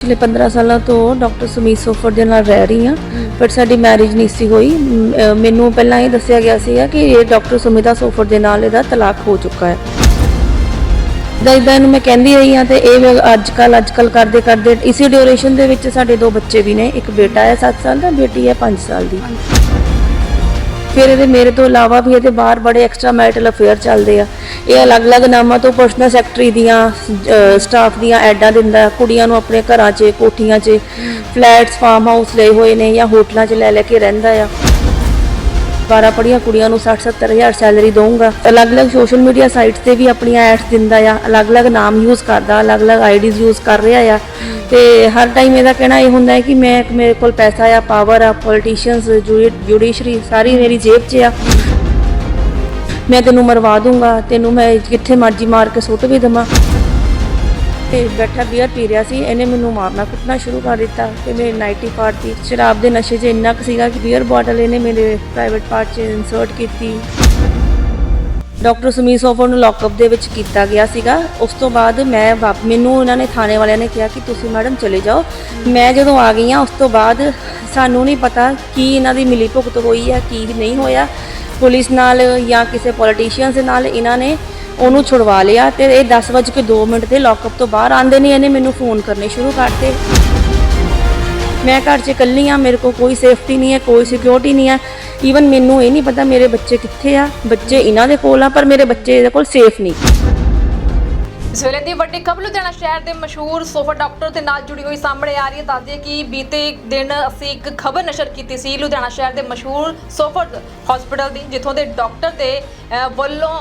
ਪਿਛਲੇ 15 ਸਾਲਾਂ ਤੋਂ ਡਾਕਟਰ ਸੁਮੀਤ ਸੋਫਰ ਦੇ ਨਾਲ ਰਹਿ ਰਹੀ ਹਾਂ ਬਟ ਸਾਡੀ ਮੈਰਿਜ ਨਹੀਂ ਸੀ ਹੋਈ। ਮ, ਅ, ਮੈਨੂੰ ਪਹਿਲਾਂ ਇਹ ਦੱਸਿਆ ਗਿਆ ਸੀਗਾ ਕਿ ਇਹ ਡਾਕਟਰ ਸੁਮਿਤਾ ਸੋਫਰ ਦੇ ਨਾਲ ਇਹਦਾ ਤਲਾਕ ਹੋ ਚੁੱਕਾ ਹੈ। ਦਾ ਇਦਾਂ ਇਹਨੂੰ ਮੈਂ ਕਹਿੰਦੀ ਰਹੀ ਹਾਂ ਤੇ ਇਹ ਅੱਜ ਕੱਲ ਅੱਜ ਕੱਲ ਕਰਦੇ ਕਰਦੇ ਇਸੇ ਡਿਊਰੇਸ਼ਨ ਦੇ ਵਿੱਚ ਸਾਡੇ ਦੋ ਬੱਚੇ ਵੀ ਨੇ ਇੱਕ ਬੇਟਾ ਹੈ 7 ਸਾਲ ਦਾ ਬੇਟੀ ਹੈ 5 ਸਾਲ ਦੀ। ਫਿਰ ਇਹਦੇ ਮੇਰੇ ਤੋਂ ਇਲਾਵਾ ਵੀ ਇਹਦੇ ਬਾਹਰ ਬੜੇ ਐਕਸਟਰਾ ਮੈਰਿਟਲ ਅਫੇਅਰ ਚੱਲਦੇ ਆ। ਇਹ ਅਲੱਗ-ਅਲੱਗ ਨਾਮਾਂ ਤੋਂ ਪਰਸਨਲ ਸੈਕਟਰੀ ਦੀਆਂ ਸਟਾਫ ਦੀਆਂ ਐਡਾਂ ਦਿੰਦਾ ਕੁੜੀਆਂ ਨੂੰ ਆਪਣੇ ਘਰਾਂ 'ਚ ਕੋਠੀਆਂ 'ਚ ਫਲੈਟਸ ਫਾਰਮ ਹਾਊਸ ਲਏ ਹੋਏ ਨੇ ਜਾਂ ਹੋਟਲਾਂ 'ਚ ਲੈ ਲੈ ਕੇ ਰਹਿੰਦਾ ਆ। 12 ਪੜੀਆਂ ਕੁੜੀਆਂ ਨੂੰ 60-70 ਹਜ਼ਾਰ ਸੈਲਰੀ ਦਊਂਗਾ। ਅਲੱਗ-ਅਲੱਗ ਸੋਸ਼ਲ ਮੀਡੀਆ ਸਾਈਟਸ ਤੇ ਵੀ ਆਪਣੀਆਂ ਐਡਸ ਦਿੰਦਾ ਆ। ਅਲੱਗ-ਅਲੱਗ ਨਾਮ ਯੂਜ਼ ਕਰਦਾ, ਅਲੱਗ-ਅਲੱਗ ਆਈਡੀਜ਼ ਯੂਜ਼ ਕਰ ਰਿਹਾ ਆ। ਤੇ ਹਰ ਟਾਈਮ ਇਹਦਾ ਕਹਿਣਾ ਇਹ ਹੁੰਦਾ ਹੈ ਕਿ ਮੈਂ ਮੇਰੇ ਕੋਲ ਪੈਸਾ ਆ ਪਾਵਰ ਆ ਪੋਲੀਟੀਸ਼ੀਅਨਸ ਜੁਡੀਸ਼ਰੀ ਸਾਰੀ ਮੇਰੀ ਜੇਬ 'ਚ ਆ। ਮੈਂ ਤੈਨੂੰ ਮਰਵਾ ਦੂੰਗਾ ਤੈਨੂੰ ਮੈਂ ਕਿੱਥੇ ਮਰਜ਼ੀ ਮਾਰ ਕੇ ਸੁੱਟ ਵੀ ਦਵਾਂ। ਤੇ ਬੈਠਾ ਬੀਅਰ ਪੀ ਰਿਹਾ ਸੀ। ਇਹਨੇ ਮੈਨੂੰ ਮਾਰਨਾ ਕੁੱਟਣਾ ਸ਼ੁਰੂ ਕਰ ਦਿੱਤਾ ਤੇ ਮੇਰੀ ਨਾਈਟੀ ਪਾਰਟੀ ਸ਼ਰਾਬ ਦੇ ਨਸ਼ੇ 'ਚ ਇੰਨਾ ਕੁ ਸੀਗਾ ਕਿ ਬੀਅਰ ਬੋਟਲ ਇਹਨੇ ਮੇਰੇ ਪ੍ਰਾਈਵੇਟ ਪਾਰਟ 'ਚ ਇਨਸਰਟ ਕੀਤੀ। ਡਾਕਟਰ ਸੁਮੀਤ ਸੋਫਰ ਨੂੰ ਲੌਕਅਪ ਦੇ ਵਿੱਚ ਕੀਤਾ ਗਿਆ ਸੀਗਾ। ਉਸ ਤੋਂ ਬਾਅਦ ਮੈਂ ਵਾਪ- ਮੈਨੂੰ ਉਹਨਾਂ ਨੇ ਥਾਣੇ ਵਾਲਿਆਂ ਨੇ ਕਿਹਾ ਕਿ ਤੁਸੀਂ ਮੈਡਮ ਚਲੇ ਜਾਓ। ਮੈਂ ਜਦੋਂ ਆ ਗਈ ਹਾਂ, ਉਸ ਤੋਂ ਬਾਅਦ ਸਾਨੂੰ ਨਹੀਂ ਪਤਾ ਕੀ ਇਹਨਾਂ ਦੀ ਮਿਲੀ ਭੁਗਤ ਹੋਈ ਹੈ, ਕੀ ਨਹੀਂ ਹੋਇਆ। ਪੁਲਿਸ ਨਾਲ ਜਾਂ ਕਿਸੇ ਪੋਲੀਟੀਸ਼ੀਅਨਸ ਦੇ ਨਾਲ ਇਹਨਾਂ ਨੇ ਉਹਨੂੰ ਛੁਡਵਾ ਲਿਆ ਤੇ ਇਹ 10:02 ਮਿੰਟ ਤੇ ਲੌਕਅਪ ਤੋਂ ਬਾਹਰ ਆਂਦੇ ਨੇ, ਇਹਨੇ ਮੈਨੂੰ ਫੋਨ ਕਰਨੇ ਸ਼ੁਰੂ ਕਰਤੇ। ਮੈਂ ਘਰ 'ਚ ਇਕੱਲੀ ਆ, ਮੇਰੇ ਕੋਲ ਕੋਈ ਸੇਫਟੀ ਨਹੀਂ ਹੈ, ਕੋਈ ਸਿਕਿਉਰਿਟੀ ਨਹੀਂ ਹੈ। ਈਵਨ ਮੈਨੂੰ ਇਹ ਨਹੀਂ ਪਤਾ ਮੇਰੇ ਬੱਚੇ ਕਿੱਥੇ ਆ। ਬੱਚੇ ਇਹਨਾਂ ਦੇ ਕੋਲ ਆ, ਪਰ ਮੇਰੇ ਬੱਚੇ ਇਹਦੇ ਕੋਲ ਸੇਫ ਨਹੀਂ। ਇਸ ਵੇਲੇ ਦੀ ਵੱਡੀ ਖਬਰ, ਲੁਧਿਆਣਾ ਸ਼ਹਿਰ ਦੇ ਮਸ਼ਹੂਰ ਸੋਫਾ ਡਾਕਟਰ ਦੇ ਨਾਲ ਜੁੜੀ ਹੋਈ ਸਾਹਮਣੇ ਆ ਰਹੀ ਹੈ। ਦੱਸਦੀ ਕਿ ਬੀਤੇ ਦਿਨ ਅਸੀਂ ਇੱਕ ਖਬਰ ਨਸ਼ਰ ਕੀਤੀ ਸੀ, ਲੁਧਿਆਣਾ ਸ਼ਹਿਰ ਦੇ ਮਸ਼ਹੂਰ ਸੋਫਾ ਹਸਪੀਟਲ ਦੀ, ਜਿੱਥੋਂ ਦੇ ਡਾਕਟਰ ਦੇ ਵੱਲੋਂ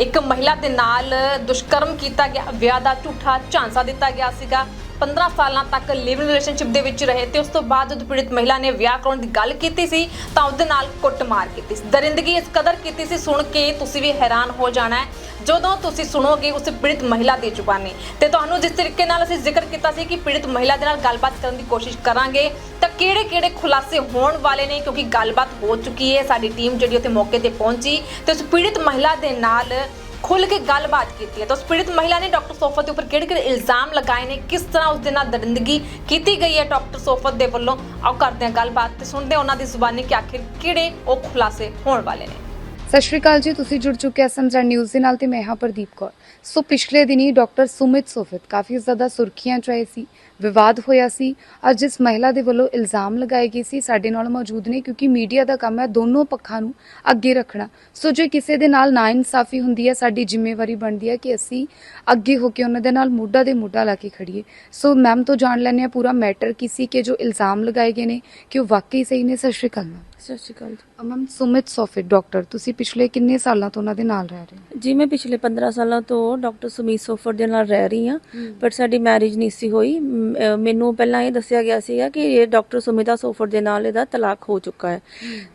ਇੱਕ ਮਹਿਲਾ ਦੇ ਨਾਲ ਦੁਸ਼ਕਰਮ ਕੀਤਾ ਗਿਆ ਵਿਆਹ ਦਾ ਝੂਠਾ ਝਾਂਸਾ ਦਿੱਤਾ ਗਿਆ ਸੀਗਾ। 15 ਸਾਲਾਂ ਤੱਕ ਲਿਵਿੰਗ ਰਿਲੇਸ਼ਨਸ਼ਿਪ ਦੇ ਵਿੱਚ ਰਹੇ ਤੇ ਉਸ ਤੋਂ ਬਾਅਦ ਜਦੋਂ ਪੀੜਿਤ ਮਹਿਲਾ ਨੇ ਵਿਆਹ ਕਰਾਉਣ ਦੀ ਗੱਲ ਕੀਤੀ ਸੀ, ਤਾਂ ਉਹਦੇ ਨਾਲ ਕੁੱਟਮਾਰ ਕੀਤੀ ਸੀ। ਦਰਿੰਦਗੀ ਇਸ ਕਦਰ ਕੀਤੀ ਸੀ, ਸੁਣ ਕੇ ਤੁਸੀਂ ਵੀ ਹੈਰਾਨ ਹੋ ਜਾਣਾ ਹੈ। ਜਦੋਂ ਤੁਸੀਂ ਸੁਣੋਗੇ ਉਸ ਪੀੜਿਤ ਮਹਿਲਾ ਦੀ ਜ਼ੁਬਾਨੀ। ਤੇ ਤੁਹਾਨੂੰ ਜਿਸ ਤਰੀਕੇ ਨਾਲ ਅਸੀਂ ਜ਼ਿਕਰ ਕੀਤਾ ਸੀ ਕਿ ਪੀੜਿਤ ਮਹਿਲਾ ਦੇ ਨਾਲ ਗੱਲਬਾਤ ਕਰਨ ਦੀ ਕੋਸ਼ਿਸ਼ ਕਰਾਂਗੇ, ਤਾਂ ਕਿਹੜੇ-ਕਿਹੜੇ ਖੁਲਾਸੇ ਹੋਣ ਵਾਲੇ ਨੇ, ਕਿਉਂਕਿ ਗੱਲਬਾਤ ਹੋ ਚੁੱਕੀ ਹੈ, ਸਾਡੀ ਟੀਮ ਜਿਹੜੀ ਉੱਥੇ ਮੌਕੇ ਤੇ ਪਹੁੰਚੀ ਤੇ ਉਸ ਪੀੜਿਤ ਮਹਿਲਾ ਦੇ ਨਾਲ ਖੁੱਲ ਕੇ ਗੱਲਬਾਤ ਕੀਤੀ ਹੈ। ਤਾਂ ਉਸ ਪੀੜਿਤ ਮਹਿਲਾ ਨੇ ਡਾਕਟਰ ਸੋਫਤ ਦੇ ਉੱਪਰ ਕਿਹੜੇ-ਕਿਹੜੇ ਇਲਜ਼ਾਮ ਲਗਾਏ ਨੇ? ਕਿਸ ਤਰ੍ਹਾਂ ਉਸ ਦੇ ਨਾਲ ਦਰਿੰਦਗੀ ਕੀਤੀ ਗਈ ਹੈ ਡਾਕਟਰ ਸੋਫਤ ਦੇ ਵੱਲੋਂ? ਆਓ ਕਰਦੇ ਹਾਂ ਗੱਲਬਾਤ ਤੇ ਸੁਣਦੇ ਹਾਂ ਉਹਨਾਂ ਦੀ ਜ਼ੁਬਾਨੀ ਕਿ ਆਖਿਰ ਕਿਹੜੇ ਉਹ ਖੁਲਾਸੇ ਹੋਣ ਵਾਲੇ ਨੇ। ਸਤਿ ਸ਼੍ਰੀ ਅਕਾਲ ਜੀ, ਤੁਸੀਂ ਜੁੜ ਚੁੱਕੇ ਐਸਐਮਜ਼ੈਡ ਨਿਊਜ਼ ਦੇ ਨਾਲ ਤੇ ਮੈਂ ਹਾਂ ਪ੍ਰਦੀਪ ਕੌਰ। ਸੋ ਪਿਛਲੇ ਦਿਨੀ ਡਾਕਟਰ ਸੁਮਿਤ ਸੋਫਤ ਕਾਫੀ ਜ਼ਿਆਦਾ ਸੁਰਖੀਆਂ ਚ ਆਏ ਸੀ, ਵਿਵਾਦ ਹੋਇਆ ਸੀ। ਅੱਜ ਜਿਸ ਮਹਿਲਾ ਦੇ ਵੱਲੋਂ ਇਲਜ਼ਾਮ ਲਗਾਏ ਗਏ ਸੀ, ਸਾਡੇ ਨਾਲ ਮੌਜੂਦ ਨੇ ਕਿਉਂਕਿ ਮੀਡੀਆ ਦਾ ਕੰਮ ਹੈ ਦੋਨੋਂ ਪੱਖਾਂ ਨੂੰ ਅੱਗੇ ਰੱਖਣਾ। ਸੋ ਜੇ ਕਿਸੇ ਦੇ ਨਾਲ ਨਾ ਇਨਸਾਫ਼ੀ ਹੁੰਦੀ ਹੈ, ਸਾਡੀ ਜ਼ਿੰਮੇਵਾਰੀ ਬਣਦੀ ਹੈ ਕਿ ਅਸੀਂ ਅੱਗੇ ਹੋ ਕੇ ਉਹਨਾਂ ਦੇ ਨਾਲ ਮੋਢਾ ਦੇ ਮੋਢਾ ਲਾ ਕੇ ਖੜੀਏ ਸੋ ਮੈਮ ਤੋਂ ਜਾਣ ਲੈਣੇ ਆ ਪੂਰਾ ਮੈਟਰ ਕੀ ਸੀ ਕਿ ਜੋ ਇਲਜ਼ਾਮ ਲਗਾਏ ਗਏ ਨੇ, ਕਿ ਉਹ ਵਾਕਈ ਸਹੀ ਨੇ? ਸਤਿ ਸ਼੍ਰੀ ਅਕਾਲ ਮੈਮ। ਸਤਿ ਸ਼੍ਰੀ ਅਕਾਲ ਜੀ। ਮੈਮ ਸੁਮਿਤ ਸੋਫਿਤ ਡਾਕਟਰ ਤੁਸੀਂ ਪਿਛਲੇ ਕਿੰਨੇ ਸਾਲਾਂ ਤੋਂ ਉਹਨਾਂ ਦੇ ਨਾਲ ਰਹਿ ਰਹੇ ਹੋ? ਜੀ ਮੈਂ ਪਿਛਲੇ 15 ਸਾਲਾਂ ਤੋਂ ਡਾਕਟਰ ਸੁਮੀਤ ਸੋਫਰ ਦੇ ਨਾਲ ਰਹਿ ਰਹੀ ਹਾਂ ਬਟ ਸਾਡੀ ਮੈਰਿਜ ਨਹੀਂ ਸੀ ਹੋਈ। ਮ, ਮੈਨੂੰ ਪਹਿਲਾਂ ਇਹ ਦੱਸਿਆ ਗਿਆ ਸੀਗਾ ਕਿ ਇਹ ਡਾਕਟਰ ਸੁਮਿਤਾ ਸੋਫਰ ਦੇ ਨਾਲ ਇਹਦਾ ਤਲਾਕ ਹੋ ਚੁੱਕਾ ਹੈ।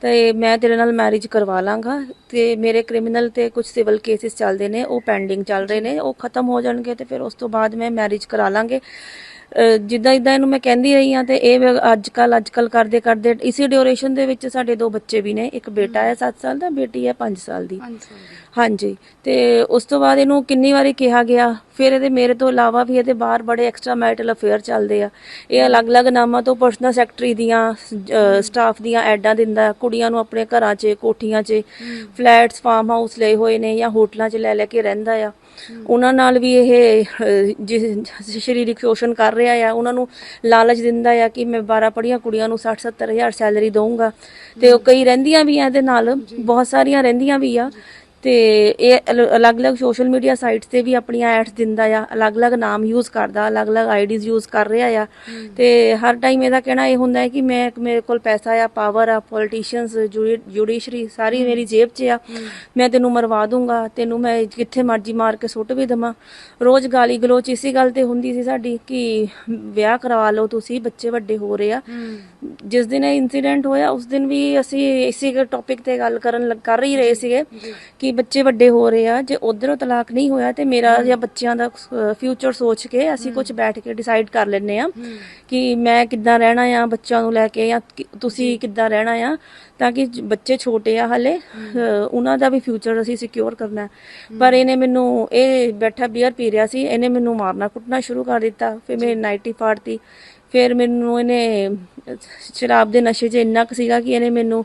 ਤੇ ਮੈਂ ਤੇਰੇ ਨਾਲ ਮੈਰਿਜ ਕਰਵਾ ਲਾਂਗਾ। ਤੇ ਮੇਰੇ ਕ੍ਰਿਮੀਨਲ ਤੇ ਕੁਝ ਸਿਵਲ ਕੇਸਿਸ ਚੱਲਦੇ ਨੇ ਉਹ ਪੈਂਡਿੰਗ ਚੱਲ ਰਹੇ ਨੇ ਉਹ ਖਤਮ ਹੋ ਜਾਣਗੇ ਤੇ ਫਿਰ ਉਸ ਤੋਂ ਬਾਅਦ ਮੈਂ ਮੈਰਿਜ ਕਰਾ ਲਾਂਗੇ। ਜਿੱਦਾਂ ਇਦਾਂ ਇਹਨੂੰ ਮੈਂ ਕਹਿੰਦੀ ਰਹੀ ਹਾਂ ਤੇ ਇਹ ਅੱਜ ਕੱਲ ਅੱਜ ਕੱਲ ਕਰਦੇ ਕਰਦੇ ਇਸੇ ਡਿਊਰੇਸ਼ਨ ਦੇ ਵਿੱਚ ਸਾਡੇ ਦੋ ਬੱਚੇ ਵੀ ਨੇ। ਇੱਕ ਬੇਟਾ ਹੈ 7 ਸਾਲ ਦਾ ਬੇਟੀ ਹੈ 5 ਸਾਲ ਦੀ। ਹਾਂਜੀ। ਤੇ ਉਸ ਤੋਂ ਬਾਅਦ ਇਹਨੂੰ ਕਿੰਨੀ ਵਾਰੀ ਕਿਹਾ ਗਿਆ? ਫਿਰ ਇਹਦੇ ਮੇਰੇ ਤੋਂ ਇਲਾਵਾ ਵੀ ਇਹਦੇ ਬਾਹਰ ਬੜੇ ਐਕਸਟਰਾ ਮੈਰਿਟਲ ਅਫੇਅਰ ਚੱਲਦੇ ਆ। ਇਹ ਅਲੱਗ-ਅਲੱਗ ਨਾਮਾਂ ਤੋਂ ਪਰਸਨਲ ਸੈਕਟਰੀ ਦੀਆਂ ਸਟਾਫ ਦੀਆਂ ਐਡਾਂ ਦਿੰਦਾ ਕੁੜੀਆਂ ਨੂੰ ਆਪਣੇ ਘਰਾਂ 'ਚ ਕੋਠੀਆਂ 'ਚ ਫਲੈਟਸ ਫਾਰਮ ਹਾਊਸ ਲਏ ਹੋਏ ਨੇ ਜਾਂ ਹੋਟਲਾਂ 'ਚ ਲੈ ਲੈ ਕੇ ਰਹਿੰਦਾ ਆ। ਉਹਨਾਂ ਨਾਲ ਵੀ ਇਹ ਜਿਸ ਸਰੀਰਕ ਸ਼ੋਸ਼ਣ ਕਰ ਰਿਹਾ ਆ ਉਹਨਾਂ ਨੂੰ ਲਾਲਚ ਦਿੰਦਾ ਆ ਕਿ ਮੈਂ 12 ਪੜੀਆਂ ਕੁੜੀਆਂ ਨੂੰ 60-70 ਹਜ਼ਾਰ ਸੈਲਰੀ ਦਊਂਗਾ। ਤੇ ਉਹ ਕਈ ਰਹਿੰਦੀਆਂ ਵੀ ਆ ਇਹਦੇ ਨਾਲ ਬਹੁਤ ਸਾਰੀਆਂ ਰਹਿੰਦੀਆਂ ਵੀ ਆ। ਤੇ ਇਹ ਅਲ- ਅਲੱਗ-ਅਲੱਗ ਸੋਸ਼ਲ ਮੀਡੀਆ ਸਾਈਟਸ ਤੇ ਵੀ ਆਪਣੀਆਂ ਐਡਸ ਦਿੰਦਾ ਆ ਅਲੱਗ-ਅਲੱਗ ਨਾਮ ਯੂਜ਼ ਕਰਦਾ ਅਲੱਗ-ਅਲੱਗ ਆਈਡੀਜ਼ ਯੂਜ਼ ਕਰ ਰਿਹਾ ਆ। ਤੇ ਹਰ ਟਾਈਮ ਇਹਦਾ ਕਹਿਣਾ ਇਹ ਹੁੰਦਾ ਹੈ ਕਿ ਮੈਂ ਮੇਰੇ ਕੋਲ ਪੈਸਾ ਆ ਪਾਵਰ ਆ ਪੋਲੀਟੀਸ਼ੀਅਨਸ ਜੁਡੀਸ਼ਰੀ ਸਾਰੀ ਮੇਰੀ ਜੇਬ 'ਚ ਆ। ਮੈਂ ਤੈਨੂੰ ਮਰਵਾ ਦੂੰਗਾ ਤੈਨੂੰ ਮੈਂ ਕਿੱਥੇ ਮਰਜ਼ੀ ਮਾਰ ਕੇ ਸੁੱਟ ਵੀ ਦਵਾਂ। ਰੋਜ਼ ਗਾਲੀ ਗਲੋਚ ਇਸੇ ਗੱਲ ਤੇ ਹੁੰਦੀ ਸੀ ਸਾਡੀ ਕਿ ਵਿਆਹ ਕਰਵਾ ਲਓ ਤੁਸੀਂ ਬੱਚੇ ਵੱਡੇ ਹੋ ਰਹੇ ਆ। ਜਿਸ ਦਿਨ ਇਹ ਇਨਸੀਡੈਂਟ ਹੋਇਆ ਉਸ ਦਿਨ ਵੀ ਅਸੀਂ ਇਸੇ ਟੌਪਿਕ ਤੇ ਗੱਲ ਕਰਨ ਲੱਗ- ਕਰ ਹੀ ਰਹੇ ਸੀਗੇ ਕਿ ਕਿ ਬੱਚੇ ਵੱਡੇ ਹੋ ਰਹੇ ਆ ਜੇ ਉਧਰੋਂ ਤਲਾਕ ਨਹੀਂ ਹੋਇਆ ਤੇ ਮੇਰਾ ਜਾਂ ਬੱਚਿਆਂ ਦਾ ਫਿਊਚਰ ਸੋਚ ਕੇ ਅਸੀਂ ਕੁਝ ਬੈਠ ਕੇ ਡਿਸਾਈਡ ਕਰ ਲੈਂਦੇ ਆ ਕਿ ਮੈਂ ਕਿੱਦਾਂ ਰਹਿਣਾ ਆ ਬੱਚਿਆਂ ਨੂੰ ਲੈ ਕੇ ਜਾਂ ਕਿ- ਤੁਸੀਂ ਕਿੱਦਾਂ ਰਹਿਣਾ ਆ ਤਾਂ ਕਿ ਜ- ਬੱਚੇ ਛੋਟੇ ਆ ਹਲੇ ਅ, ਉਹਨਾਂ ਦਾ ਵੀ ਫਿਊਚਰ ਅਸੀਂ ਸਿਕਿਉਰ ਕਰਨਾ ਹੈ। ਪਰ ਇਹਨੇ ਮੈਨੂੰ ਇਹ ਬੈਠਾ ਬੀਅਰ ਪੀ ਰਿਹਾ ਸੀ ਇਹਨੇ ਮੈਨੂੰ ਮਾਰਨਾ ਕੁੱਟਣਾ ਸ਼ੁਰੂ ਕਰ ਦਿੱਤਾ ਫਿਰ ਮੇਰੀ ਨਾਈਟੀ ਫਾੜਤੀ। ਫਿਰ ਮੈਨੂੰ ਇਹਨੇ ਸ਼ਰਾਬ ਦੇ ਨਸ਼ੇ 'ਚ ਇੰਨਾ ਕੁ ਸੀਗਾ ਕਿ ਇਹਨੇ ਮੈਨੂੰ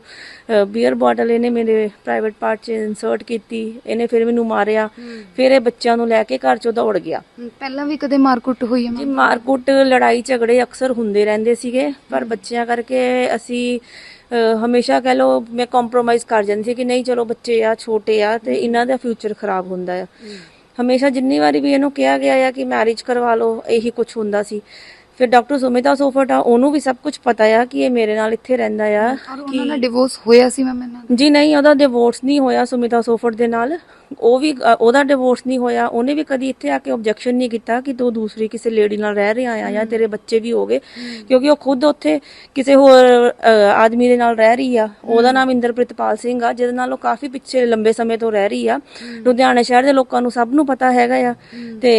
ਬੀਅਰ ਬੋਟਲ ਇਹਨੇ ਮੇਰੇ ਪ੍ਰਾਈਵੇਟ ਪਾਰਟ 'ਚ ਇਨਸਰਟ ਕੀਤੀ ਇਹਨੇ ਫਿਰ ਮੈਨੂੰ ਮਾਰਿਆ। ਫਿਰ ਇਹ ਬੱਚਿਆਂ ਨੂੰ ਲੈ ਕੇ ਘਰ 'ਚੋਂ ਦੌੜ ਗਿਆ। ਪਹਿਲਾਂ ਵੀ ਕਦੇ ਮਾਰਕੁੱਟ ਹੋਈ ਹੈ ਜੀ ਮਾਰਕੁੱਟ ਲੜਾਈ ਝਗੜੇ ਅਕਸਰ ਹੁੰਦੇ ਰਹਿੰਦੇ ਸੀਗੇ ਪਰ ਬੱਚਿਆਂ ਕਰਕੇ ਅਸੀਂ ਹਮੇਸ਼ਾ ਕਹਿ ਲਓ ਮੈਂ ਕੰਪਰੋਮਾਈਜ਼ ਕਰ ਜਾਂਦੀ ਸੀ ਕਿ ਨਹੀਂ ਚਲੋ ਬੱਚੇ ਆ ਛੋਟੇ ਆ ਤੇ ਇਹਨਾਂ ਦਾ ਫਿਊਚਰ ਖਰਾਬ ਹੁੰਦਾ ਆ। ਹਮੇਸ਼ਾ ਜਿੰਨੀ ਵਾਰੀ ਵੀ ਇਹਨੂੰ ਕਿਹਾ ਗਿਆ ਆ ਕਿ ਮੈਰਿਜ ਕਰਵਾ ਲਓ ਇਹੀ ਕੁਝ ਹੁੰਦਾ ਸੀ। ਫਿਰ ਡਾਕਟਰ ਸੁਮਿਤਾ ਸੋਫਟ ਆ ਉਹਨੂੰ ਵੀ ਸਭ ਕੁਝ ਪਤਾ ਆ ਕਿ ਇਹ ਮੇਰੇ ਨਾਲ ਇੱਥੇ ਰਹਿੰਦਾ ਆ ਔਰ ਉਹਨਾਂ ਦਾ ਡਿਵੋਰਸ ਹੋਇਆ ਸੀ ਮੈਮ ਇਹਨਾਂ ਦਾ? ਜੀ ਨਹੀਂ ਉਹਦਾ ਡਿਵੋਰਸ ਨਹੀਂ ਹੋਇਆ ਸੁਮਿਤਾ ਸੋਫਟ ਦੇ ਨਾਲ। ਉਹ ਵੀ ਅ, ਉਹਦਾ ਡਿਵੋਰਸ ਨਹੀਂ ਹੋਇਆ। ਉਹਨੇ ਵੀ ਕਦੀ ਇੱਥੇ ਆ ਕੇ ਆਬਜੈਕਸ਼ਨ ਨਹੀਂ ਕੀਤਾ ਕਿ ਤੂੰ ਦੂਸਰੀ ਕਿਸੇ ਲੇਡੀ ਨਾਲ ਰਹਿ ਰਿਹਾ ਆ ਜਾਂ ਤੇਰੇ ਬੱਚੇ ਵੀ ਹੋਗੇ ਕਿਉਂਕਿ ਉਹ ਖੁਦ ਉੱਥੇ ਕਿਸੇ ਹੋਰ ਅ, ਆਦਮੀ ਦੇ ਨਾਲ ਰਹਿ ਰਹੀ ਆ। ਉਹਦਾ ਨਾਮ ਇੰਦਰਪ੍ਰਿਤਪਾਲ ਸਿੰਘ ਆ ਜਿਹਦੇ ਨਾਲ ਉਹ ਕਾਫੀ ਪਿੱਛੇ ਲੰਬੇ ਸਮੇਂ ਤੋਂ ਰਹਿ ਰਹੀ ਆ। ਲੁਧਿਆਣਾ ਸ਼ਹਿਰ ਦੇ ਲੋਕਾਂ ਨੂੰ ਸਭ ਨੂੰ ਪਤਾ ਹੈਗਾ ਆ। ਤੇ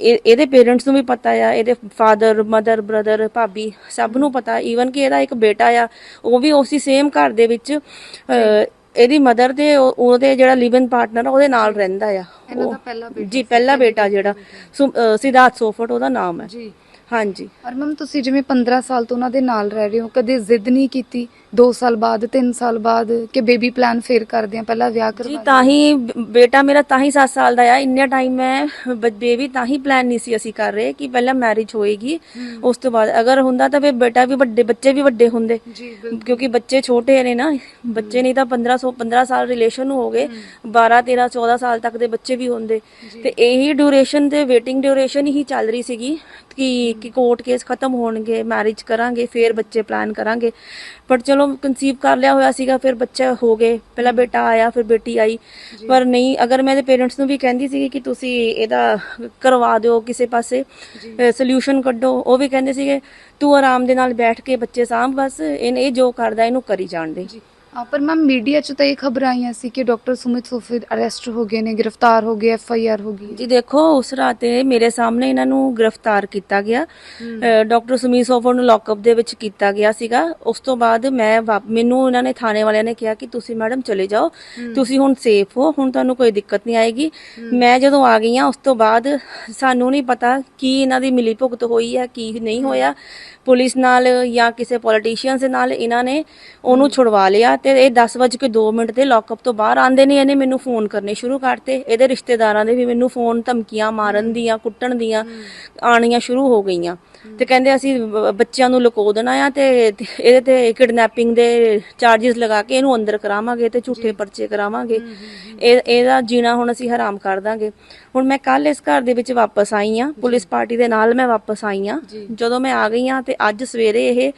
ਇਹ- ਇਹਦੇ ਪੇਰੈਂਟਸ ਨੂੰ ਵੀ ਪਤਾ ਆ ਇਹਦੇ ਫਾਦਰ ਮਦਰ ਬ੍ਰਦਰ ਭਾਬੀ ਸਭ ਨੂੰ ਪਤਾ ਈਵਨ ਕਿ ਇਹਦਾ ਇੱਕ ਬੇਟਾ ਆ ਉਹ ਵੀ ਉਸੇ ਸੇਮ ਘਰ ਦੇ ਵਿੱਚ ਇਹਦੀ ਮਦਰ ਉਹ- ਉਹਦੇ ਜਿਹੜਾ ਲਿਵਨ ਪਾਰਟਨਰ ਉਹਦੇ ਨਾਲ ਰਹਿੰਦਾ ਆ। ਇਹਨਾਂ ਦਾ ਉਹ- ਪਹਿਲਾ ਬੇਟਾ ਜੀ ਪਹਿਲਾ ਬੇਟਾ ਜਿਹੜਾ ਸਿਧਾਰਥ ਸੋਫਟ ਉਹਦਾ ਨਾਮ ਹੈ। ਜੀ। ਹਾਂਜੀ। ਔਰ ਮੈਮ ਤੁਸੀਂ ਜਿਵੇਂ 15 ਸਾਲ ਤੋਂ ਉਹਨਾਂ ਦੇ ਨਾਲ ਰਹਿ ਰਹੇ ਹੋ ਕਦੇ ਜ਼ਿੱਦ ਨਹੀਂ ਕੀਤੀ? 2 ਸਾਲ ਬਾਅਦ 3 ਸਾਲ ਬਾਅਦ ਕਿ ਬੇਬੀ ਪਲਾਨ ਫੇਰ ਕਰਦੇ ਆ ਪਹਿਲਾਂ ਵਿਆਹ ਜੀ ਕਰਵਾ ਤਾਂ ਹੀ ਬੇਟਾ ਮੇਰਾ ਤਾਂ ਹੀ 7 ਸਾਲ ਦਾ ਆ। ਇੰਨਾ ਟਾਈਮ ਮੈਂ ਬੇਬੀ ਤਾਂ ਹੀ ਪਲਾਨ ਨਹੀਂ ਸੀ ਅਸੀਂ ਕਰ ਰਹੇ ਕਿ ਪਹਿਲਾਂ ਮੈਰਿਜ ਹੋਏਗੀ। ਉਸ ਤੋਂ ਬਾਅਦ ਅਗਰ ਹੁੰਦਾ ਤਾਂ ਫਿਰ ਬੇਟਾ ਵੀ ਵੱਡੇ ਬੱਚੇ ਵੀ ਵੱਡੇ ਹੁੰਦੇ। ਜੀ ਕਿਉਂਕਿ ਬੱਚੇ ਛੋਟੇ ਨੇ ਨਾ ਬੱਚੇ ਨਹੀਂ ਤਾਂ 1500 15 ਸਾਲ ਰਿਲੇਸ਼ਨ ਹੋ ਗਏ। 12 13 14 ਸਾਲ ਤੱਕ ਦੇ ਬੱਚੇ ਵੀ ਹੁੰਦੇ। ਤੇ ਇਹੀ ਡਿਊਰੇਸ਼ਨ ਤੇ ਵੇਟਿੰਗ ਡਿਊਰੇਸ਼ਨ ਹੀ ਚੱਲ ਰਹੀ ਸੀਗੀ। ਕਿ ਕਿ ਕੋਰਟ ਕੇਸ ਖਤਮ ਹੋਣਗੇ ਮੈਰਿਜ ਕਰਾਂਗੇ ਫਿਰ ਬੱਚੇ ਪਲਾਨ ਕਰਾਂਗੇ। ਪਰ ਚਲੋ ਕਨਸੀਵ ਕਰ ਲਿਆ ਹੋਇਆ ਸੀਗਾ ਫਿਰ ਬੱਚਾ ਹੋ ਗਏ। ਪਹਿਲਾਂ ਬੇਟਾ ਆਇਆ ਫਿਰ ਬੇਟੀ ਆਈ। ਪਰ ਨਹੀਂ ਅਗਰ ਮੈਂ ਇਹਦੇ ਪੇਰੈਂਟਸ ਨੂੰ ਵੀ ਕਹਿੰਦੀ ਸੀ ਕਿ ਤੁਸੀਂ ਇਹਦਾ ਕਰਵਾ ਦਿਓ ਕਿਸੇ ਪਾਸੇ ਸੋਲੂਸ਼ਨ ਕੱਢੋ ਉਹ ਵੀ ਕਹਿੰਦੇ ਸੀਗੇ ਤੂੰ ਆਰਾਮ ਦੇ ਨਾਲ ਬੈਠ ਕੇ ਬੱਚੇ ਸਾਂਭ ਬਸ ਇਹ ਜੋ ਕਰਦਾ ਇਹਨੂੰ ਕਰੀ ਜਾਣ ਦੇ। ਹਾਂ, ਪਰ ਮੈਮ ਮੀਡੀਆ 'ਚ ਤਾਂ ਇਹ ਖਬਰਾਂ ਆਈਆਂ ਸੀ ਕਿ ਡਾਕਟਰ ਸੁਮਿਤ ਸੋਫੀ ਅਰੈਸਟ ਹੋ ਗਏ ਨੇ ਗ੍ਰਿਫਤਾਰ ਹੋ ਗਏ ਐਫ ਆਈ ਆਰ ਹੋ ਗਈ ਜੀ ਦੇਖੋ ਉਸ ਰਾਤ ਇਹ ਮੇਰੇ ਸਾਹਮਣੇ ਇਹਨਾਂ ਨੂੰ ਗ੍ਰਿਫਤਾਰ ਕੀਤਾ ਗਿਆ। ਡਾਕਟਰ ਸੁਮੀਤ ਸੋਫਰ ਨੂੰ ਲੌਕਅਪ ਦੇ ਵਿੱਚ ਕੀਤਾ ਗਿਆ ਸੀਗਾ। ਉਸ ਤੋਂ ਬਾਅਦ ਮੈਂ ਵਾਪ- ਮੈਨੂੰ ਇਹਨਾਂ ਨੇ ਥਾਣੇ ਵਾਲਿਆਂ ਨੇ ਕਿਹਾ ਕਿ ਤੁਸੀਂ ਮੈਡਮ ਚਲੇ ਜਾਓ ਤੁਸੀਂ ਹੁਣ ਸੇਫ ਹੋ ਹੁਣ ਤੁਹਾਨੂੰ ਕੋਈ ਦਿੱਕਤ ਨਹੀਂ ਆਏਗੀ। ਮੈਂ ਜਦੋਂ ਆ ਗਈ ਹਾਂ ਉਸ ਤੋਂ ਬਾਅਦ ਸਾਨੂੰ ਨਹੀਂ ਪਤਾ ਕੀ ਇਹਨਾਂ ਦੀ ਮਿਲੀ ਭੁਗਤ ਹੋਈ ਹੈ ਕੀ ਨਹੀਂ ਹੋਇਆ। ਪੁਲਿਸ ਨਾਲ ਜਾਂ ਕਿਸੇ ਪੋਲੀਟੀਸ਼ੀਅਨਸ ਦੇ ਨਾਲ ਇਹਨਾਂ ਨੇ ਉਹਨੂੰ ਛੁਡਵਾ ਲਿਆ ਤੇ ਇਹ 10:02 ਮਿੰਟ ਤੇ ਲੌਕਅਪ ਤੋਂ ਬਾਹਰ ਆਂਦੇ ਨੇ ਇਹਨੇ ਮੈਨੂੰ ਫੋਨ ਕਰਨੇ ਸ਼ੁਰੂ ਕਰਤੇ। ਇਹਦੇ ਰਿਸ਼ਤੇਦਾਰਾਂ ਦੇ ਵੀ ਮੈਨੂੰ ਫੋਨ ਧਮਕੀਆਂ ਮਾਰਨ ਦੀਆਂ ਕੁੱਟਣ ਦੀਆਂ ਆਣੀਆਂ ਸ਼ੁਰੂ ਹੋ ਗਈਆਂ। ਤੇ ਕਹਿੰਦੇ ਅਸੀਂ ਬੱਚਿਆਂ ਨੂੰ ਲੁਕੋ ਦੇਣਾ ਆ ਤੇ ਤੇ ਇਹਦੇ ਤੇ ਕਿਡਨੈਪਿੰਗ ਦੇ ਚਾਰजेस ਲਗਾ ਕੇ ਇਹਨੂੰ ਅੰਦਰ ਕਰਾਵਾਂਗੇ ਤੇ ਝੂਠੇ ਪਰਚੇ ਕਰਾਵਾਂਗੇ। ਇਹ ਇਹਦਾ ਜੀਣਾ ਹੁਣ ਅਸੀਂ ਹਰਾਮ ਕਰ ਦਾਂਗੇ। ਹੁਣ ਮੈਂ ਕੱਲ ਇਸ ਘਰ ਦੇ ਵਿੱਚ ਵਾਪਸ ਆਈ ਆ ਪੁਲਿਸ ਪਾਰਟੀ ਦੇ ਨਾਲ ਮੈਂ ਵਾਪਸ ਆਈ ਆ ਜਦੋਂ ਮੈਂ ਆ ਗਈ ਆ ਤੇ ਅੱਜ ਸਵੇਰੇ ਇਹ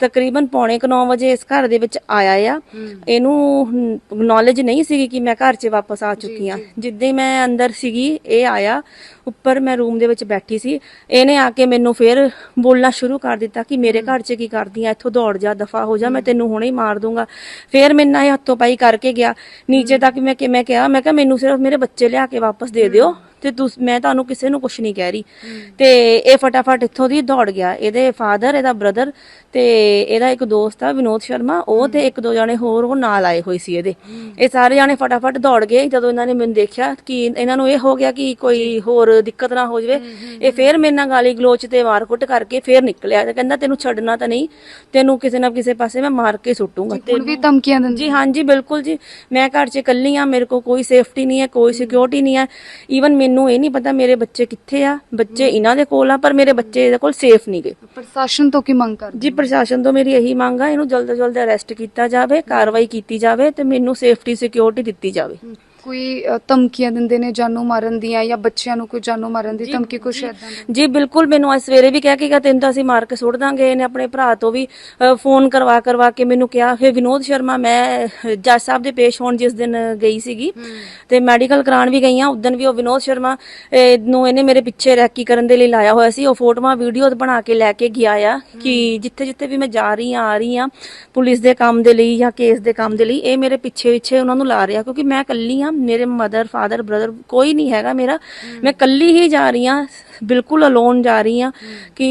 ਤਕਰੀਬਨ ਪੌਣੇ 9 ਵਜੇ ਇਸ ਘਰ ਦੇ ਵਿੱਚ ਆਇਆ ਆ। ਇਹਨੂੰ ਨੌਲੇਜ ਨਹੀਂ ਸੀਗੀ ਕਿ ਮੈਂ ਘਰ 'ਚ ਵਾਪਸ ਆ ਚੁੱਕੀ ਆ। ਜਿੱਦਾਂ ਹੀ ਮੈਂ ਅੰਦਰ ਸੀਗੀ ਇਹ ਆਇਆ। ਉੱਪਰ ਮੈਂ ਰੂਮ ਦੇ ਵਿੱਚ ਬੈਠੀ ਸੀ। ਇਹਨੇ ਆ ਕੇ ਮੈਨੂੰ ਫਿਰ ਬੋਲਣਾ ਸ਼ੁਰੂ ਕਰ ਦਿੱਤਾ ਕਿ ਮੇਰੇ ਘਰ 'ਚ ਕੀ ਕਰਦੀ ਆ ਇੱਥੋਂ ਦੌੜ ਜਾ ਦਫਾ ਹੋ ਜਾ ਮੈਂ ਤੈਨੂੰ ਹੁਣੇ ਹੀ ਮਾਰ ਦੂੰਗਾ। ਫਿਰ ਮੇਰੇ ਨਾਲ ਹੱਥੋਂ ਪਾਈ ਕਰਕੇ ਗਿਆ। ਨੀਚੇ ਤੱਕ ਮੈਂ ਕਿ ਮੈਂ ਕਿਹਾ ਮੈਂ ਕਿਹਾ ਮੈਨੂੰ ਸਿਰਫ ਮੇਰੇ ਬੱਚੇ ਲਿਆ ਕੇ ਵਾਪਸ ਦੇ ਦਿਓ। ਤੇ ਤੁਸ ਮੈਂ ਤੁਹਾਨੂੰ ਕਿਸੇ ਨੂੰ ਕੁਝ ਨਹੀਂ ਕਹਿ ਰਹੀ। ਤੇ ਇਹ ਫਟਾਫਟ ਇੱਥੋਂ ਦੀ ਦੌੜ ਗਿਆ। ਇਹਦੇ ਫਾਦਰ ਇਹਦਾ ਬ੍ਰਦਰ ਤੇ ਇਹਦਾ ਇੱਕ ਦੋਸਤ ਆ ਵਿਨੋਦ ਸ਼ਰਮਾ। ਉਹ ਤੇ ਇੱਕ ਦੋ ਜਣੇ ਹੋਰ ਉਹ ਨਾਲ ਆਏ ਹੋਏ ਸੀ ਇਹਦੇ। ਇਹ ਸਾਰੇ ਜਣੇ ਫਟਾਫਟ ਦੌੜ ਗਏ। ਜਦੋਂ ਇਹਨਾਂ ਨੇ ਮੈਨੂੰ ਦੇਖਿਆ ਕਿ ਇਹਨਾਂ ਨੂੰ ਇਹ ਹੋ ਗਿਆ ਕਿ ਕੋਈ ਹੋਰ ਦਿੱਕਤ ਨਾ ਹੋ ਜਾਵੇ। ਇਹ ਫੇਰ ਮੇਰੇ ਨਾਲ ਗਾਲੀ ਗਲੋਚ ਤੇ ਮਾਰਕੁੱਟ ਕਰਕੇ ਫੇਰ ਨਿਕਲਿਆ। ਤੇ ਕਹਿੰਦਾ ਤੈਨੂੰ ਛੱਡਣਾ ਤਾਂ ਨਹੀਂ। ਤੈਨੂੰ ਕਿਸੇ ਨਾ ਕਿਸੇ ਪਾਸੇ ਮੈਂ ਮਾਰ ਕੇ ਸੁੱਟੂਗਾ। ਹੁਣ ਵੀ ਧਮਕੀਆਂ ਦਿੰਦੇ ਜੀ ਹਾਂਜੀ ਬਿਲਕੁਲ ਜੀ। ਮੈਂ ਘਰ 'ਚ ਇਕੱਲੀ ਆ ਮੇਰੇ ਕੋਲ ਕੋਈ ਸੇਫਟੀ ਨਹੀਂ ਹੈ ਕੋਈ ਸਿਕਿਉਰਿਟੀ ਨਹੀਂ ਹੈ। ਈਵਨ ਮੈਨੂੰ ਇਹ ਨਹੀਂ ਪਤਾ ਮੇਰੇ ਬੱਚੇ ਕਿੱਥੇ ਆ ਬੱਚੇ ਇਹਨਾਂ ਦੇ ਕੋਲ ਆ ਪਰ ਮੇਰੇ ਬੱਚੇ ਇਹਦੇ ਕੋਲ ਸੇਫ ਨਹੀਂ ਗਏ। ਪ੍ਰਸ਼ਾਸਨ ਤੋਂ ਕੀ ਮੰਗ ਕਰਦੇ ਜੀ ਪ੍ਰਸ਼ਾਸਨ ਤੋਂ ਮੇਰੀ ਇਹੀ ਮੰਗ ਆ ਇਹਨੂੰ ਜਲਦ ਤੋਂ ਜਲਦ ਅਰੈਸਟ ਕੀਤਾ ਜਾਵੇ ਕਾਰਵਾਈ ਕੀਤੀ ਜਾਵੇ ਤੇ ਮੈਨੂੰ ਸੇਫਟੀ ਸਿਕਿਉਰਿਟੀ ਦਿੱਤੀ ਜਾਵੇ। ਕੋਈ ਅ, ਧਮਕੀਆਂ ਦਿੰਦੇ ਨੇ ਜਾਨੋਂ ਮਾਰਨ ਦੀਆਂ ਜਾਂ ਬੱਚਿਆਂ ਨੂੰ ਕੋਈ ਜਾਨੋਂ ਮਾਰਨ ਦੀ ਧਮਕੀ ਕੁਛ ਏਦਾਂ ਦਾ? ਜੀ ਬਿਲਕੁਲ ਮੈਨੂੰ ਅੱਜ ਸਵੇਰੇ ਵੀ ਕਹਿ ਕੇ ਗਿਆ ਤੈਨੂੰ ਤਾਂ ਅਸੀਂ ਮਾਰ ਕੇ ਸੁੱਟ ਦਾਂਗੇ। ਇਹਨੇ ਆਪਣੇ ਭਰਾ ਤੋਂ ਵੀ ਅ, ਫੋਨ ਕਰਵਾ ਕਰਵਾ ਕੇ ਮੈਨੂੰ ਕਿਹਾ ਫਿਰ ਵਿਨੋਦ ਸ਼ਰਮਾ ਮੈਂ ਅ, ਜੱਜ ਸਾਹਿਬ ਦੇ ਪੇਸ਼ ਹੋਣ ਜਿਸ ਦਿਨ ਗਈ ਸੀਗੀ ਤੇ ਮੈਡੀਕਲ ਕਰਾਉਣ ਵੀ ਗਈ ਆ ਉਦੋਂ ਵੀ ਉਹ ਵਿਨੋਦ ਸ਼ਰਮਾ ਅ, ਨੂੰ ਇਹਨੇ ਮੇਰੇ ਪਿੱਛੇ ਰੈਕੀ ਕਰਨ ਦੇ ਲਈ ਲਾਇਆ ਹੋਇਆ ਸੀ। ਉਹ ਫੋਟੋਆਂ ਵੀਡੀਓ ਬਣਾ ਕੇ ਲੈ ਕੇ ਗਿਆ ਆ ਕਿ ਜਿੱਥੇ ਜਿੱਥੇ ਵੀ ਮੈਂ ਜਾ ਰਹੀ ਆ ਆ ਰਹੀ ਆ ਪੁਲਿਸ ਦੇ ਕੰਮ ਦੇ ਲਈ ਜਾਂ ਕੇਸ ਦੇ ਕੰਮ ਦੇ ਲਈ ਇਹ ਮੇਰੇ ਪਿੱਛੇ ਪਿੱਛੇ ਉਹਨਾਂ ਨੂੰ ਲਾ ਰਿਹਾ। ਕਿਉਂਕਿ ਮੈਂ ਇਕੱਲੀ ਆ ਆ ਮੇਰੇ ਮਦਰ ਫਾਦਰ ਬ੍ਰਦਰ ਕੋਈ ਨਹੀਂ ਹੈਗਾ ਮੇਰਾ। ਮੈਂ ਇਕੱਲੀ ਹੀ ਜਾ ਰਹੀ ਹਾਂ, ਬਿਲਕੁਲ ਅਲੋਨ ਜਾ ਰਹੀ ਹਾਂ ਕਿ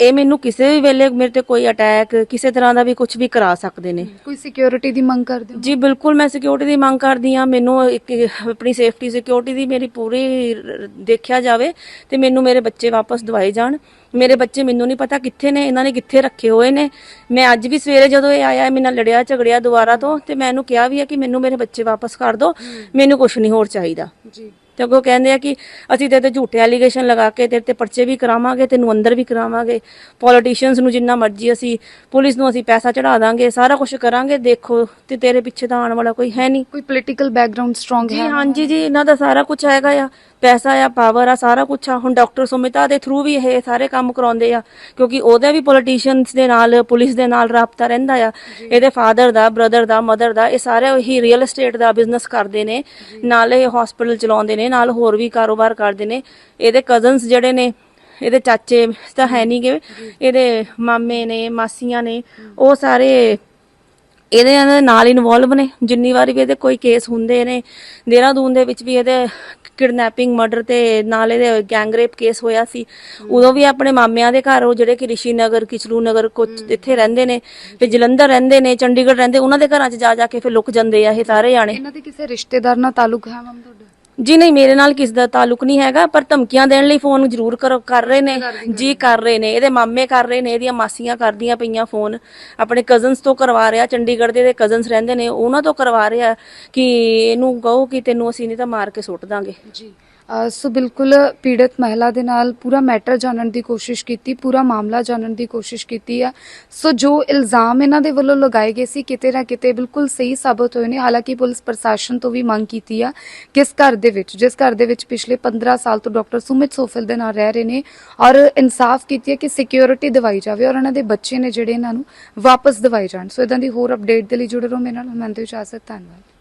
ਇਹ ਮੈਨੂੰ ਕਿਸੇ ਵੀ ਵੇਲੇ ਮੇਰੇ ਤੇ ਕੋਈ ਅਟੈਕ ਕਿਸੇ ਤਰ੍ਹਾਂ ਦਾ ਵੀ ਕੁਝ ਵੀ ਕਰਾ ਸਕਦੇ ਨੇ। ਕੋਈ ਸਿਕਿਉਰਿਟੀ ਦੀ ਮੰਗ ਕਰਦੇ ਹੋ? ਜੀ ਬਿਲਕੁਲ ਮੈਂ ਸਿਕਿਉਰਿਟੀ ਦੀ ਮੰਗ ਕਰਦੀ ਆ ਮੈਨੂੰ ਇੱਕ ਆਪਣੀ ਸੇਫਟੀ ਸਿਕਿਉਰਿਟੀ ਦੀ ਮੇਰੀ ਪੂਰੀ ਦੇਖਿਆ ਜਾਵੇ ਤੇ ਮੈਨੂੰ ਮੇਰੇ ਬੱਚੇ ਵਾਪਸ ਦਵਾਏ ਜਾਣ। ਮੇਰੇ ਬੱਚੇ ਮੈਨੂੰ ਨਹੀਂ ਪਤਾ ਕਿੱਥੇ ਨੇ ਇਹਨਾਂ ਨੇ ਕਿੱਥੇ ਰੱਖੇ ਹੋਏ ਨੇ। ਮੈਂ ਅੱਜ ਵੀ ਸਵੇਰੇ ਜਦੋਂ ਇਹ ਆਇਆ ਮੇਰੇ ਨਾਲ ਲੜਿਆ ਝਗੜਿਆ ਦੁਬਾਰਾ ਤੋਂ ਤੇ ਮੈਂ ਇਹਨੂੰ ਕਿਹਾ ਵੀ ਆ ਕਿ ਮੈਨੂੰ ਮੇਰੇ ਬੱਚੇ ਵਾਪਸ ਕਰ ਦਿਓ। ਮੈਨੂੰ ਕੁਝ ਨਹੀਂ ਹੋਰ ਚਾਹੀਦਾ। ਜੀ। ਤੇ ਅੱਗੋਂ ਕਹਿੰਦੇ ਆ ਕਿ ਅਸੀਂ ਤੇਰੇ ਤੇ ਝੂਠੇ ਐਲੀਗੇਸ਼ਨ ਲਗਾ ਕੇ ਤੇਰੇ ਤੇ ਪਰਚੇ ਵੀ ਕਰਾਵਾਂਗੇ ਤੈਨੂੰ ਅੰਦਰ ਵੀ ਕਰਾਵਾਂਗੇ। ਪੋਲੀਟੀਸ਼ੀਅਨਸ ਨੂੰ ਜਿੰਨਾ ਮਰਜ਼ੀ ਅਸੀਂ ਪੁਲਿਸ ਨੂੰ ਅਸੀਂ ਪੈਸਾ ਚੜਾ ਦਾਂਗੇ ਸਾਰਾ ਕੁਝ ਕਰਾਂਗੇ ਦੇਖੋ ਤੇ ਤੇਰੇ ਪਿੱਛੇ ਤਾਂ ਆਉਣ ਵਾਲਾ ਕੋਈ ਹੈ ਨਹੀਂ। ਕੋਈ ਪੋਲੀਟੀਕਲ ਬੈਕਗ੍ਰਾਉਂਡ ਸਟਰੋਂਗ ਜੀ ਹੈ? ਹਾਂਜੀ ਜੀ ਇਹਨਾਂ ਦਾ ਸਾਰਾ ਕੁਝ ਹੈਗਾ ਆ। ਪੈਸਾ ਆ ਪਾਵਰ ਆ ਸਾਰਾ ਕੁਝ ਆ। ਹੁਣ ਡਾਕਟਰ ਸੁਮਿਤਾ ਦੇ ਥਰੂ ਵੀ ਇਹ ਸਾਰੇ ਕੰਮ ਕਰਾਉਂਦੇ ਆ ਕਿਉਂਕਿ ਉਹਦਾ ਵੀ ਪੋਲੀਟੀਸ਼ੀਅਨਸ ਦੇ ਨਾਲ ਪੁਲਿਸ ਦੇ ਨਾਲ ਰਾਬਤਾ ਰਹਿੰਦਾ ਆ। ਇਹਦੇ ਫਾਦਰ ਦਾ ਬ੍ਰਦਰ ਦਾ ਮਦਰ ਦਾ ਇਹ ਸਾਰੇ ਹੀ ਰੀਅਲ ਏਸਟੇਟ ਦਾ ਬਿਜ਼ਨਸ ਕਰਦੇ ਨੇ। ਨਾਲ ਹਸਪੀਟਲ ਚਲਾਉਂਦੇ ਨੇ ਨਾਲ ਹੋਰ ਵੀ ਕਾਰੋਬਾਰ ਕਰਦੇ ਨੇ। ਇਹਦੇ ਕਜ਼ਨਸ ਜਿਹੜੇ ਨੇ, ਇਹਦੇ ਚਾਚੇ ਤਾਂ ਹੈ ਨਹੀਂਗੇ ਇਹਦੇ ਮਾਮੇ ਨੇ, ਮਾਸੀਆਂ ਨੇ, ਉਹ ਸਾਰੇ ਇਹਦੇ ਨਾਲ- ਇਨਵੋਲਵ ਨੇ। ਜਿੰਨੀ ਵਾਰੀ ਵੀ ਇਹਦੇ ਕੋਈ ਕੇਸ ਹੁੰਦੇ ਨੇ, ਦੇਹਰਾਦੂਨ ਦੇ ਵਿੱਚ ਵੀ ਇਹਦੇ ਕਿਡਨੈਪਿੰਗ ਮਰਡਰ ਤੇ ਨਾਲ ਇਹਦੇ ਗੈਂਗ ਰੇਪ ਕੇਸ ਹੋਇਆ ਸੀ। ਉਦੋਂ ਵੀ ਆਪਣੇ ਮਾਮਿਆਂ ਦੇ ਘਰ ਉਹ ਜਿਹੜੇ ਕਿ ਰਿਸ਼ੀ ਨਗਰ ਕਿਚਲੂ ਨਗਰ ਕੁਝ ਇੱਥੇ ਰਹਿੰਦੇ ਨੇ, ਤੇ ਜਲੰਧਰ ਰਹਿੰਦੇ ਨੇ, ਚੰਡੀਗੜ੍ਹ ਰਹਿੰਦੇ, ਉਹਨਾਂ ਦੇ ਘਰਾਂ 'ਚ ਜਾ ਜਾ ਕੇ ਫਿਰ ਲੁਕ ਜਾਂਦੇ ਆ ਇਹ ਸਾਰੇ ਜਾਣੇ। ਇਹਨਾਂ ਦੇ ਕਿਸੇ ਰਿਸ਼ਤੇਦਾਰ ਨਾਲ ਤਾਲੁਕ ਹੈ ਮੈਮ ਤੁਹਾਡਾ? ਜੀ ਨਹੀਂ ਮੇਰੇ ਨਾਲ ਕਿਸ ਦਾ ਤਾਲੁਕ ਨਹੀਂ ਹੈਗਾ ਪਰ ਧਮਕੀਆਂ ਦੇਣ ਲਈ ਫੋਨ ਜ਼ਰੂਰ ਕਰ ਕਰ ਰਹੇ ਨੇ ਜੀ ਕਰ ਰਹੇ ਨੇ ਇਹਦੇ ਮਾਮੇ ਕਰ ਰਹੇ ਨੇ ਇਹਦੀਆਂ ਮਾਸੀਆਂ ਕਰਦੀਆਂ ਪਈਆਂ ਫੋਨ ਆਪਣੇ ਕਜ਼ਨਸ ਤੋਂ ਕਰਵਾ ਰਿਹਾ ਚੰਡੀਗੜ੍ਹ ਦੇ ਇਹਦੇ ਕਜ਼ਨਸ ਰਹਿੰਦੇ ਨੇ ਉਹਨਾਂ ਤੋਂ ਕਰਵਾ ਰਿਹਾ ਕਿ ਇਹਨੂੰ ਕਹੋ ਕਿ ਤੈਨੂੰ ਅਸੀਂ ਨਹੀਂ ਤਾਂ ਮਾਰ ਕੇ ਸੁੱਟ ਦਾਂਗੇ। ਜੀ। ਸੋ ਬਿਲਕੁਲ ਪੀੜਤ ਮਹਿਲਾ ਦੇ ਨਾਲ ਪੂਰਾ ਮੈਟਰ ਜਾਣਨ ਦੀ ਕੋਸ਼ਿਸ਼ ਕੀਤੀ, ਪੂਰਾ ਮਾਮਲਾ ਜਾਣਨ ਦੀ ਕੋਸ਼ਿਸ਼ ਕੀਤੀ ਹੈ ਸੋ ਜੋ ਇਲਜ਼ਾਮ ਇਹਨਾਂ ਦੇ ਵੱਲੋਂ ਲਗਾਏ ਗਏ ਸੀ, ਕਿਤੇ ਨਾ ਕਿਤੇ ਬਿਲਕੁਲ ਸਹੀ ਸਾਬਤ ਹੋਏ ਨੇ। ਹਾਲਾਂਕਿ ਪੁਲਿਸ ਪ੍ਰਸ਼ਾਸਨ ਤੋਂ ਵੀ ਮੰਗ ਕੀਤੀ ਆ ਕਿਸ ਘਰ ਦੇ ਵਿੱਚ, ਜਿਸ ਘਰ ਦੇ ਵਿੱਚ ਪਿਛਲੇ 15 ਸਾਲ ਤੋਂ ਡਾਕਟਰ ਸੁਮਿਤ ਸੋਫਲ ਦੇ ਨਾਲ ਰਹਿ ਰਹੇ ਨੇ ਔਰ ਇਨਸਾਫ ਕੀਤੀ ਹੈ ਕਿ ਸਿਕਿਉਰਿਟੀ ਦਿਵਾਈ ਜਾਵੇ ਔਰ ਇਹਨਾਂ ਦੇ ਬੱਚੇ ਨੇ ਜਿਹੜੇ ਇਹਨਾਂ ਨੂੰ ਵਾਪਸ ਦਿਵਾਏ ਜਾਣ। ਸੋ ਇਦਾਂ ਦੀ ਹੋਰ ਅਪਡੇਟ ਦੇ ਲਈ ਜੁੜੇ ਰਹੋ ਮੇਰੇ ਨਾਲ। ਮੈਂ ਤੇ ਇਜਾਜ਼ਤ ਧੰਨਵਾਦ।